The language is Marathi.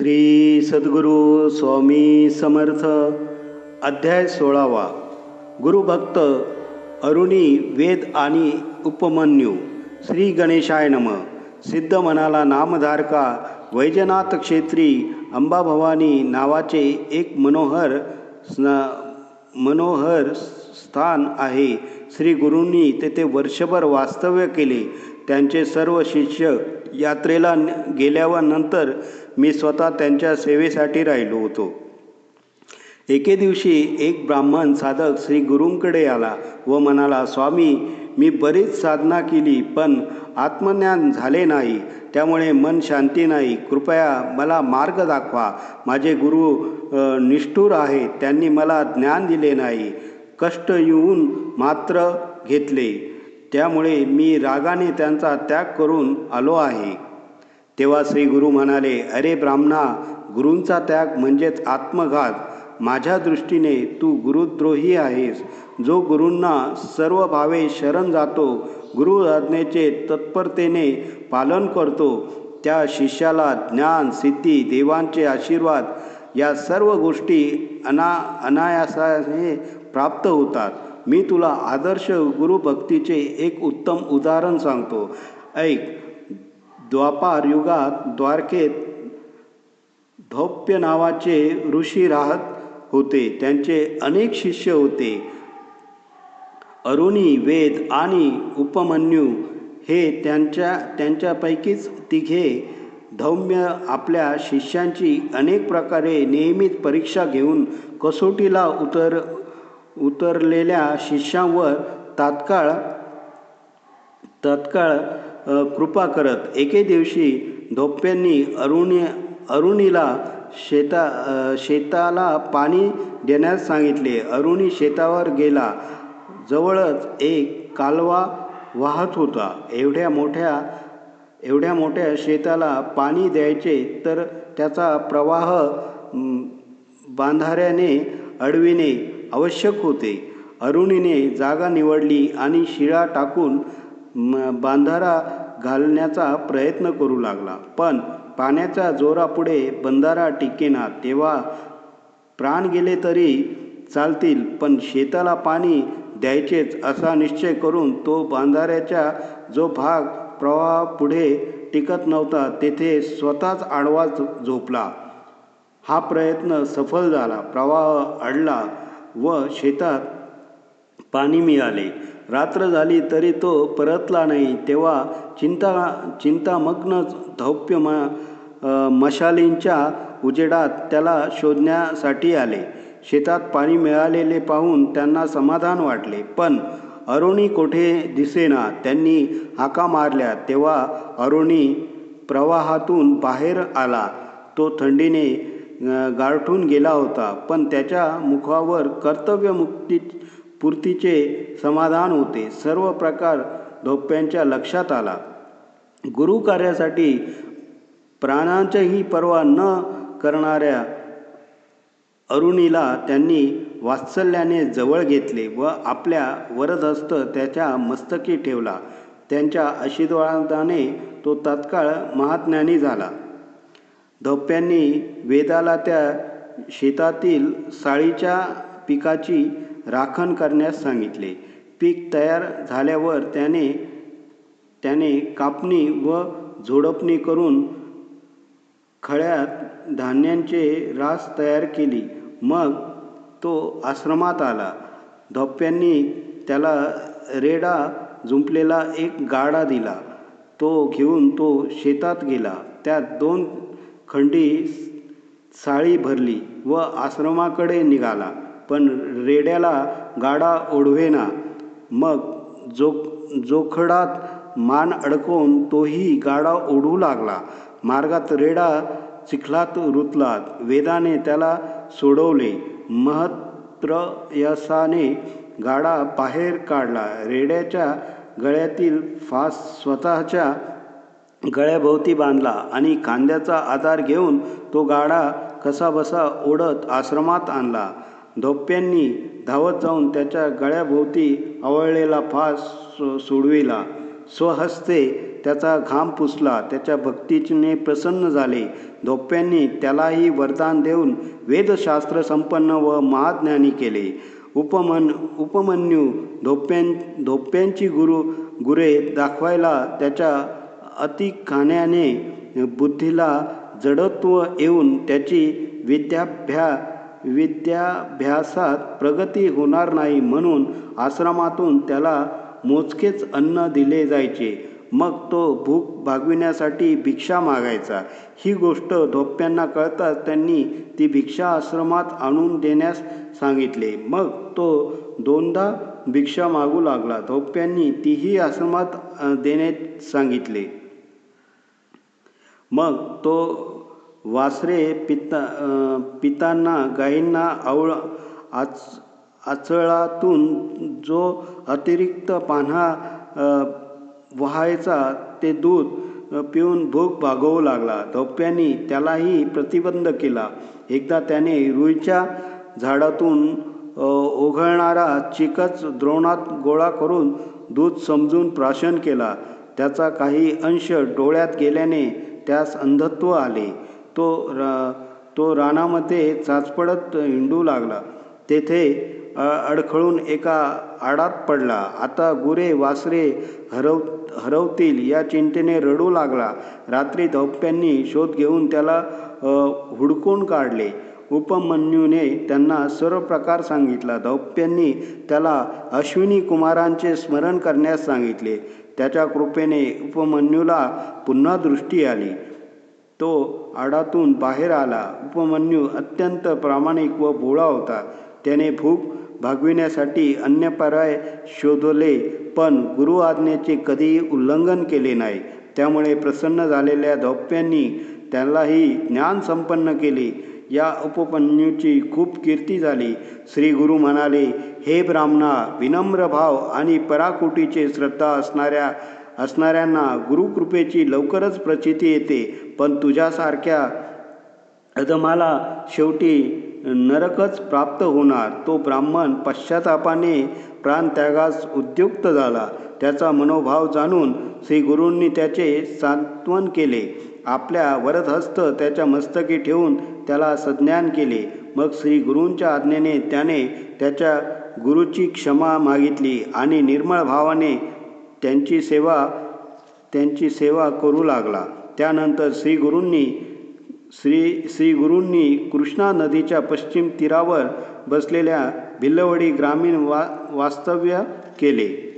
श्री सद्गुरू स्वामी समर्थ अध्याय सोळावा. गुरुभक्त अरुणी वेद आणि उपमन्यू श्री गणेशाय नम. सिद्ध मनाला नामधारका वैजनाथ क्षेत्री अंबाभवानी नावाचे एक मनोहर स्न मनोहर स्थान आहे. श्री गुरूंनी तेथे वर्षभर वास्तव्य केले. त्यांचे सर्व शिष्य यात्रेला गेल्यावर नंतर मी स्वतः त्यांच्या सेवेसाठी राहिलो होतो. एके दिवशी एक ब्राह्मण साधक श्री गुरूंकडे आला व म्हणाला स्वामी मी बरीच साधना केली पण आत्मज्ञान झाले नाही. त्यामुळे मन शांती नाही. कृपया मला मार्ग दाखवा. माझे गुरु निष्ठूर निष्ठुर आहेत. त्यांनी मला ज्ञान दिले नाही. कष्ट येऊन मात्र घेतले. त्यामुळे मी रागाने त्यांचा त्याग करून आलो आहे. तेव्हा श्री गुरु म्हणाले अरे ब्राह्मणा गुरूंचा त्याग म्हणजेच आत्मघात. माझ्या दृष्टीने तू गुरुद्रोही आहेस. जो गुरूंना सर्व भावे शरण जातो गुरु आज्ञेचे तत्परतेने पालन करतो त्या शिष्याला ज्ञान सिद्धी देवांचे आशीर्वाद या सर्व गोष्टी अना अनायासाने प्राप्त होतात. मी तुला आदर्श गुरुभक्तीचे एक उत्तम उदाहरण सांगतो. ऐक द्वापार युगात द्वारकेत धौप्य नावाचे ऋषी राहत होते. त्यांचे अनेक शिष्य होते. अरुणी वेद आणि उपमन्यू हे त्यांच्या त्यांच्यापैकीच तिघे धौम्य आपल्या शिष्यांची अनेक प्रकारे नियमित परीक्षा घेऊन कसोटीला उतर उतरलेल्या शिष्यांवर तात्काळ तत्काळ कृपा करत एके दिवशी धोप्यांनी अरुणी अरुणीला शेता शेताला पाणी देण्यास सांगितले. अरुणी शेतावर गेला. जवळच एक कालवा वाहत होता. एवढ्या मोठ्या एवढ्या मोठ्या शेताला पाणी द्यायचे तर त्याचा प्रवाह बांधाऱ्याने अडविणे आवश्यक होते. अरुणीने जागा निवडली आणि शिळा टाकून म, बांधारा घालण्याचा प्रयत्न करू लागला. पण पाण्याच्या जोरापुढे बंधारा टिकेना तेव्हा प्राण गेले तरी चालतील पण शेताला पाणी द्यायचेच असा निश्चय करून तो बांधाऱ्याचा जो भाग प्रवाहापुढे टिकत नव्हता तेथे स्वतःच आडवा झोपला. हा प्रयत्न सफल झाला. प्रवाह अडला. व शेतात पाणी मिळाले. रात्र झाली तरी तो परतला नाही. तेव्हा चिंता चिंतामग्न धौप्य म मशालींच्या उजेडात त्याला शोधण्यासाठी आले. शेतात पाणी मिळालेले पाहून त्यांना समाधान वाटले. पण अरुणी कोठे दिसेना. त्यांनी हाका मारल्या. तेव्हा अरुणी प्रवाहातून बाहेर आला. तो थंडीने गारठून गेला होता. पण त्याच्या मुखावर कर्तव्यमुक्ती पूर्तीचे समाधान होते. सर्व प्रकार धोप्यांच्या लक्षात आला. गुरु कार्यासाठी प्राणांचीही पर्वा न करणाऱ्या अरुणीला त्यांनी वात्सल्याने जवळ घेतले व आपल्या वरदहस्त त्याच्या मस्तकी ठेवला. त्यांच्या आशीर्वादाने तो तत्काळ महाज्ञानी झाला. धोप्यांनी वेदाला त्या शेतातील साळीच्या पिकाची राखण करण्यास सांगितले. पीक तयार झाल्यावर त्याने त्याने कापणी व झोडपणी करून खळ्यात धान्यांचे रास तयार केली. मग तो आश्रमात आला. धोप्यांनी त्याला रेडा जुंपलेला एक गाडा दिला. तो घेऊन तो शेतात गेला. त्यात दोन खंडी साळी भरली व आश्रमाकडे निघाला. पण रेड्याला गाडा ओढवेना. मग जो जोखडात मान अडकवून तोही गाडा ओढू लागला. मार्गात रेडा चिखलात रुतला वेदाने त्याला सोडवले. महत्रयसाने गाडा बाहेर काढला. रेड्याच्या गळ्यातील फास स्वतःच्या गळ्याभोवती बांधला आणि खांद्याचा आधार घेऊन तो गाडा कसाबसा ओढत आश्रमात आणला. धोप्यांनी धावत जाऊन त्याच्या गळ्याभोवती आवळलेला फास सोडविला. स्वहस्ते त्याचा घाम पुसला. त्याच्या भक्तीने प्रसन्न झाले. धोप्यांनी त्यालाही वरदान देऊन वेदशास्त्र संपन्न व महाज्ञानी केले. उपमन उपमन्यू धोप्यां धोप्यांची गुरु गुरे दाखवायला त्याच्या अति खाण्याने बुद्धीला जडत्व येऊन त्याची विद्याभ्या विद्याभ्यासात प्रगती होणार नाही म्हणून आश्रमातून त्याला मोजकेच अन्न दिले जायचे. मग तो भूक भागविण्यासाठी भिक्षा मागायचा. ही गोष्ट धोप्यांना कळताच त्यांनी ती भिक्षा आश्रमात आणून देण्यास सांगितले. मग तो दोनदा भिक्षा मागू लागला. धोप्यांनी तीही आश्रमात देण्यास सांगितले. मग तो वासरे पिता पितांना गायींना आवळ आच आचळातून जो अतिरिक्त पान्हा व्हायचा ते दूध पिऊन भूक भागवू लागला. धोप्यानी त्यालाही प्रतिबंध केला. एकदा त्याने रुईच्या झाडातून ओघळणारा चिकच द्रोणात गोळा करून दूध समजून प्राशन केला. त्याचा काही अंश डोळ्यात गेल्याने त्यास अंधत्व आले. तो रा तो रानामध्ये चाचपडत हिंडू लागला. तेथे अडखळून एका आडात पडला. आता गुरे वासरे हरव हरवतील या चिंतेने रडू लागला. रात्री धौप्यांनी शोध घेऊन त्याला हुडकून काढले. उपमन्यूने त्यांना सर्व प्रकार सांगितला. दौप्यांनी त्याला अश्विनी कुमारांचे स्मरण करण्यास सांगितले. त्याच्या कृपेने उपमन्यूला पुन्हा दृष्टी आली. तो आडातून बाहेर आला. उपमन्यू अत्यंत प्रामाणिक व भोळा होता. त्याने भूक भागविण्यासाठी अन्य पर्याय शोधले पण गुरु आज्ञेचे कधीही उल्लंघन केले नाही. त्यामुळे प्रसन्न झालेल्या धौप्यांनी त्यालाही ज्ञान संपन्न केले. या उपपन्यूची खूप कीर्ती झाली. श्री गुरु म्हणाले हे ब्राह्मणा विनम्र भाव आणि पराकोटीचे श्रद्धा असणाऱ्या असणाऱ्यांना गुरुकृपेची लवकरच प्रचिती येते. पण तुझ्यासारख्या अधमाला शेवटी नरकच प्राप्त होणार. तो ब्राह्मण पश्चातापाने प्राणत्यागास उद्युक्त झाला. त्याचा मनोभाव जाणून श्री गुरूंनी त्याचे सांत्वन केले. आपल्या वरदहस्त त्याच्या मस्तकी ठेवून त्याला संज्ञान केले. मग श्री गुरूंच्या आज्ञेने त्याने त्याच्या गुरुची क्षमा मागितली आणि निर्मळ भावाने त्यांची सेवा त्यांची सेवा करू लागला. त्यानंतर श्री गुरूंनी श्री श्री गुरूंनी कृष्णा नदीच्या पश्चिम तीरावर बसलेल्या भिल्लवडी ग्रामीण वा वास्तव्य केले.